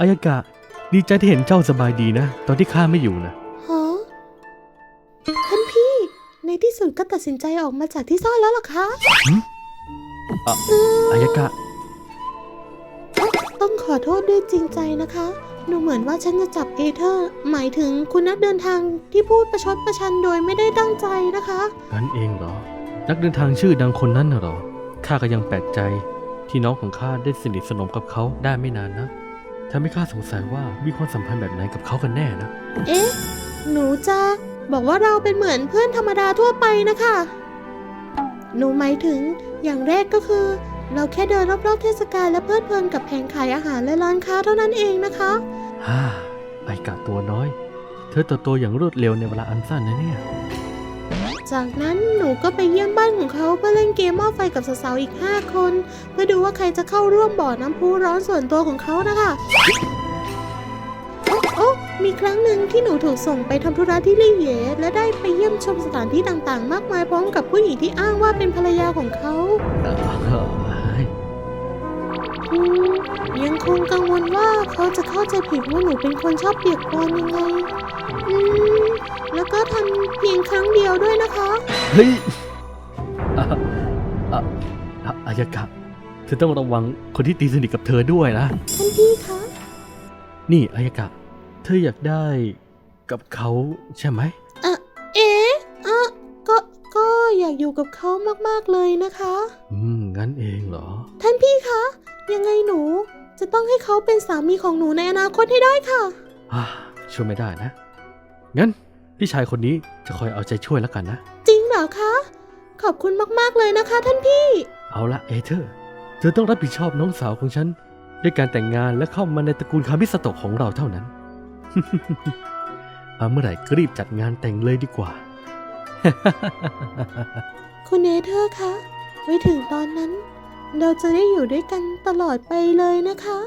อายากะ ดีใจที่เห็นเจ้าสบายดีนะ ตอนที่ข้าไม่อยู่นะ ฮะท่านพี่ ในที่สุดก็ตัดสินใจออกมาจากที่ซ่อนแล้วเหรอคะอะเอออายากะ ต้องขอโทษด้วยจริงใจนะคะหนูเหมือนว่าฉันจะจับเอเธอร์ หมายถึงคุณนักเดินทางที่พูดประชดประชันโดยไม่ได้ตั้งใจนะคะงั้นเองเหรอ นักเดินทางชื่อดังคนนั้นน่ะเหรอ ข้าก็ยังแปลกใจ ที่น้องของข้าได้สนิทสนมกับเขาได้ไม่นานนะ ทำให้ข้าสงสัยว่ามีความสัมพันธ์แบบไหนกับเขากันแน่นะ เอ๊ะ หนูจะบอกว่าเราเป็นเหมือนเพื่อนธรรมดาทั่วไปนะคะ หนูหมายถึงอย่างแรกก็คือ เราแค่เดินรอบๆเทศกาลและเพลิดเพลินกับแผงขายอาหารและร้านค้าเท่านั้นเองนะคะ ฮ่า ไอกะตัวน้อย เธอเติบโตอย่างรวดเร็วในเวลาอันสั้นนะเนี่ย จากนั้นหนูก็ไปเยี่ยมบ้านของเขาเพื่อเล่นเกมหม้อไฟกับสาวๆอีก 5 คน เพื่อดูว่าใครจะเข้าร่วมบ่อน้ำพุร้อนส่วนตัวของเขานะคะโอ้มีครั้งหนึ่งที่หนูถูกส่งไปทำธุระที่ลี่เหยและได้ไปเยี่ยมชมสถานที่ต่างๆ มากมายพร้อมกับผู้หญิงที่อ้างว่าเป็นภรรยาของเขาอืมยังคงกังวลว่าเขาจะเข้าใจผิดว่าหนูเป็นคนชอบเปียกปอนยังไง อืม แล้วก็ทำ พียงครั้งเดียวด้วยนะคะ เฮ้ยอะอะอะอายากะ เธอต้องระวังคนที่ตีสนิทกับเธอด้วยนะ ท่านพี่คะ นี่อายากะ เธออยากได้กับเขาใช่ไหม เอะเอ๊ะอะก็ ก็อยากอยู่กับเขามากๆเลยนะคะ อืม งั้นเองเหรอ ท่านพี่คะ ยังไงหนู จะต้องให้เขาเป็นสามีของหนูในอนาคตให้ได้ค่ะ อ่าช่วยไม่ได้นะ งั้น พี่ชายคนนี้จะคอยเอาใจช่วยแล้วกันนะ จริงเหรอคะ ขอบคุณมากๆเลยนะคะท่านพี่ เอาละเอเธอร์ เธอต้องรับผิดชอบน้องสาวของฉัน ด้วยการแต่งงานและเข้ามาในตระกูลคามิสโตะของเราเท่านั้น เอาเมื่อไหร่ก็รีบจัดงานแต่งเลยดีกว่า คุณเนเธอร์คะไว้ถึงตอนนั้น เราจะได้อยู่ด้วยกันตลอดไปเลยนะคะ